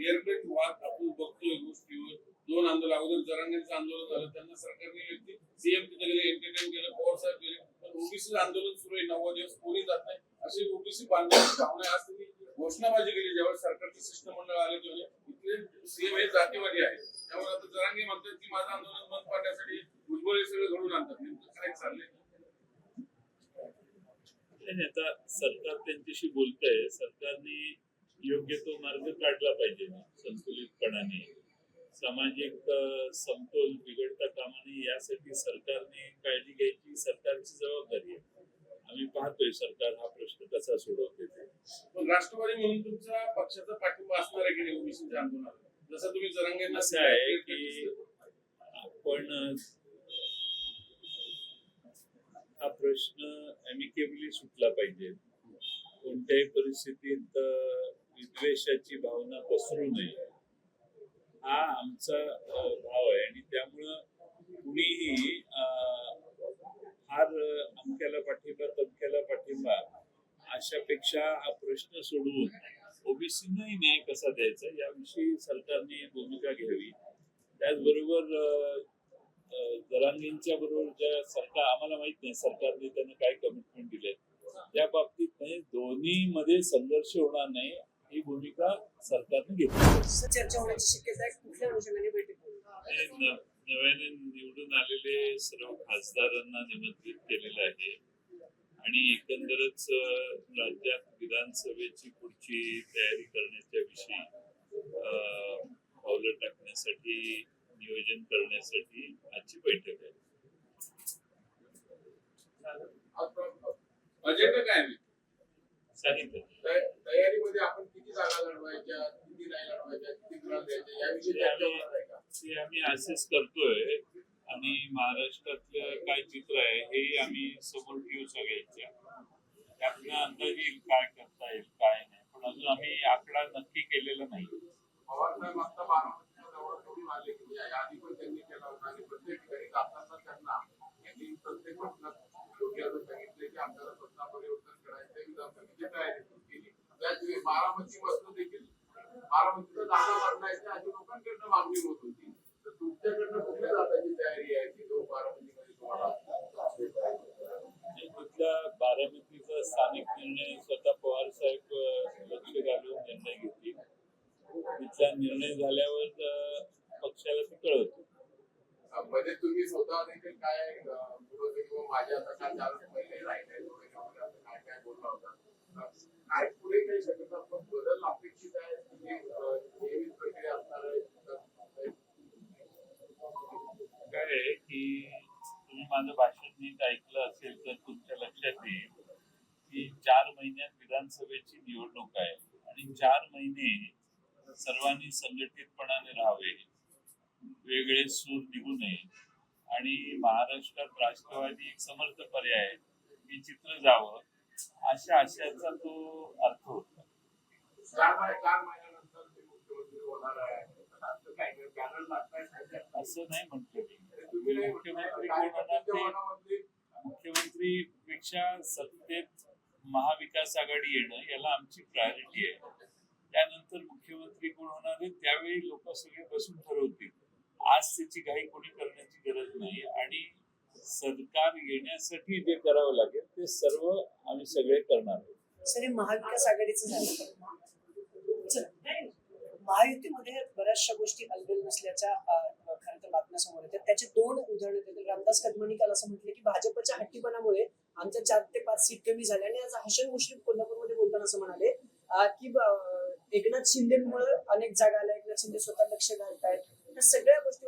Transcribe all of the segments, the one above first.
Clear वाद आपण बघतोय गोष्टीवर. दोन आंदोलन अगोदर जरांगेचं आंदोलन झालं त्यांना सरकारने व्यक्ती सीएम तिथे गेले एंटरटेन केलं पवार साहेब गेले. पण ओबीसी आंदोलन सुरू आहे नव्वद दिवस कोणी जात नाही. अशी ओबीसी बांधण्याची भावना आज तुम्ही घोषणाबाजी केली ज्यावेळी सरकारचे शिष्टमंडळ आले तेव्हा म्हणजे इथले सीएम हे जातीवादी आहे त्यामुळे आता जरांगे म्हणतात की माझं आंदोलन बंद पाडण्यासाठी भुजबळ हे सगळे घडून आणतात. नेमकं काय चाललंय. नाही, आता सरकार त्यांच्याशी बोलतंय. सरकारने योग्य तो मार्ग काढला पाहिजे संतुलितपणाने. सामाजिक समतोल बिघडता कामा नये यासाठी सरकारने काळजी घ्यायची सरकारची जबाबदारी आहे. आम्ही पाहतोय सरकार हा प्रश्न कसा सोडवते पण राष्ट्रवादी म्हणून तुमचा पक्षाचा पाठिंबा असणार आहे की नाही ओबीसीच्या आंदोलनाला जसं तुम्ही जरांगेंना असं आहे की आपण हा प्रश्न अमिकेबली सुटला पाहिजे. कोणत्याही परिस्थितीत विद्वेषाची भावना पसरू नये. हा आमचा भाव आहे आणि त्यामुळं कुणीही फार अमक्याला पाठिंबा तमक्याला पाठिंबा अशापेक्षा हा प्रश्न सोडवून ओबीसींनाही न्याय कसा द्यायचा याविषयी सरकारने भूमिका घ्यावी. त्याचबरोबर जरांगींच्या बरोबर ज्या सरकार आम्हाला माहीत नाही सरकारने त्यांना काय कमिटमेंट दिले त्या बाबतीत नाही दोन्ही मध्ये संघर्ष होणार नाही. ही भूमिका सरकारने घेतली चर्चा होण्याची शक्यता आहे कुठल्या अनुषंगाने बैठक होईल? हे न- नव्याने निवडून आलेले सर्व खासदारांना निमंत्रित केलेलं आहे आणि एकंदरच राज्यात विधानसभेची पुढची तयारी करण्याच्या विषयी पावलं टाकण्यासाठी नियोजन करण्यासाठी आजची बैठक आहे अजेंडा काय आहे? सांगितलं तया- तयारीमध्ये आपण किती जागा लढवायच्या किती नाही लढवायच्या किती याविषयी चर्चा आम्ही होणार आहे का? ते आम्ही असेच करतोय आणि महाराष्ट्रातलं काय चित्र आहे हे आम्ही समोर ठेवू सगळ्यांच्या त्यातनं अंदाज येईल काय करता येईल काय नाही. पण अजून आम्ही आकडा नक्की केलेला नाही पवार साहेब आता बारामतीच्या जवळ सोडून आले की या आधी पण त्यांनी केला होता आणि प्रत्येक ठिकाणी जाताना त्यांना यांनी प्रत्येक प्रश्नात योग्य असं सांगितले की आपल्याला सत्ता परिवर्तन करायचं विधानसभेची तयारी सुरू केली त्याचवेळी बारामती मधलं देखील बारामतीचा जागा बदलायची अशी लोकांकडनं मागणी होत होती. तर तुमच्याकडनं कुठल्या जागाची तयारी आहे? की जो बारामतीमध्ये तुम्हाला बारामतीचा स्थानिक निर्णय स्वतः पवार साहेब लक्ष घालून निर्णय घेतली? तिथला निर्णय झाल्यावर पक्षाला ते कळवतो म्हणजे तुम्ही स्वतः देखील काय माझ्या आता काय चार पहिले राहिले थोडे थोडे असं काय काय बोलला होता? अं, काय पुढे काही सकारात्मक बदल अपेक्षित आहे. म्हणजे, नियमित प्रक्रिया असणार आहे काय आहे की तुम्ही माझं भाषण नीट ऐकलं असेल तर तुमच्या लक्षात येईल की चार महिन्यात विधानसभेची निवडणूक आहे आणि चार महिने सर्वांनी संघटितपणाने राहावे वेगळे सूर निघू नये. आणि महाराष्ट्रात राष्ट्रवादी एक समर्थ पर्याय आहे हे चित्र जावं. अशा आशयाचा तो अर्थ होता. असं नाही म्हटलं मी. मुख्यमंत्री कोण होणार ते मुख्यमंत्री पेक्षा सत्तेत महाविकास आघाडी येणं याला आमची प्रायोरिटी आहे. त्यानंतर मुख्यमंत्री कोण होणार आहे त्यावेळी लोक सगळे बसून ठरवतील. आज त्याची घाई कोणी करण्याची गरज नाही आणि सरकार येण्यासाठी जे करावं लागेल ते सर्व आम्ही सगळे करणार आहोत. सर हे महाविकास आघाडीचं झालं महायुतीमध्ये बऱ्याचशा गोष्टी अलबेल नसल्याच्या अं, खरं तर बातम्या समोर येतात. त्याचे दोन उदाहरण देतात. रामदास कदमनी काल असं म्हटलं की भाजपच्या हट्टीपणामुळे आमच्या चार ते पाच सीट कमी झाल्या. आणि आज हसन मुश्रीफ कोल्हापूरमध्ये बोलताना असं म्हणाले की एकनाथ शिंदेमुळे अनेक जागा आल्या. एकनाथ शिंदे स्वतः लक्ष घालतायत. या सगळ्या गोष्टी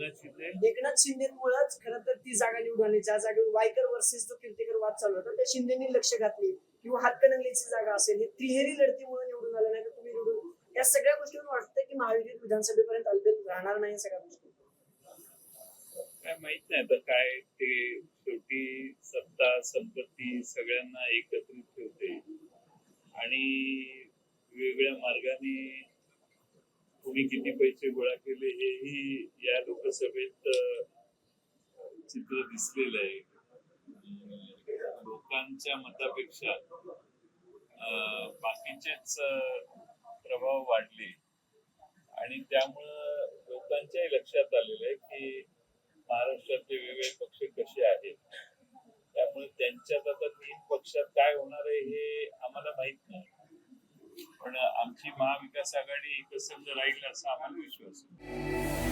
एकनाथ शिंदे शिंदेमुळेच खरं तर ती जागा निवडून आली. ज्या जागेवर वायकर वर्सेस जो कीर्तीकर वाद चालू होता त्या शिंदेनी लक्ष घातली. किंवा हातकणंगलीची जागा असेल ही त्रिहेरी लढतीमुळे निवडून आलं नाही तर तुम्ही निवडून या सगळ्या गोष्टीवर वाटतं की महाविकास विधानसभेपर्यंत अल्बेल राहणार नाही सगळ्या गोष्टी. काय माहीत नाही आता काय ते शेवटी सत्ता संपत्ती सगळ्यांना एकत्रित ठेवते. आणि वेगवेगळ्या मार्गाने तुम्ही किती पैसे गोळा केले हेही या लोकसभेत चित्र दिसलेलं आहे. लोकांच्या मतापेक्षा बाकीचेच प्रभाव वाढले. आणि त्यामुळं लोकांच्याही लक्षात आलेलं आहे की महाराष्ट्रातले वेगवेगळे पक्ष कसे आहेत. त्यामुळे त्यांच्यात आता तीन पक्षात काय होणार आहे हे आम्हाला माहीत नाही. पण महाविकास आघाडी एकसंध राहील असा आम्हाला विश्वास आहे.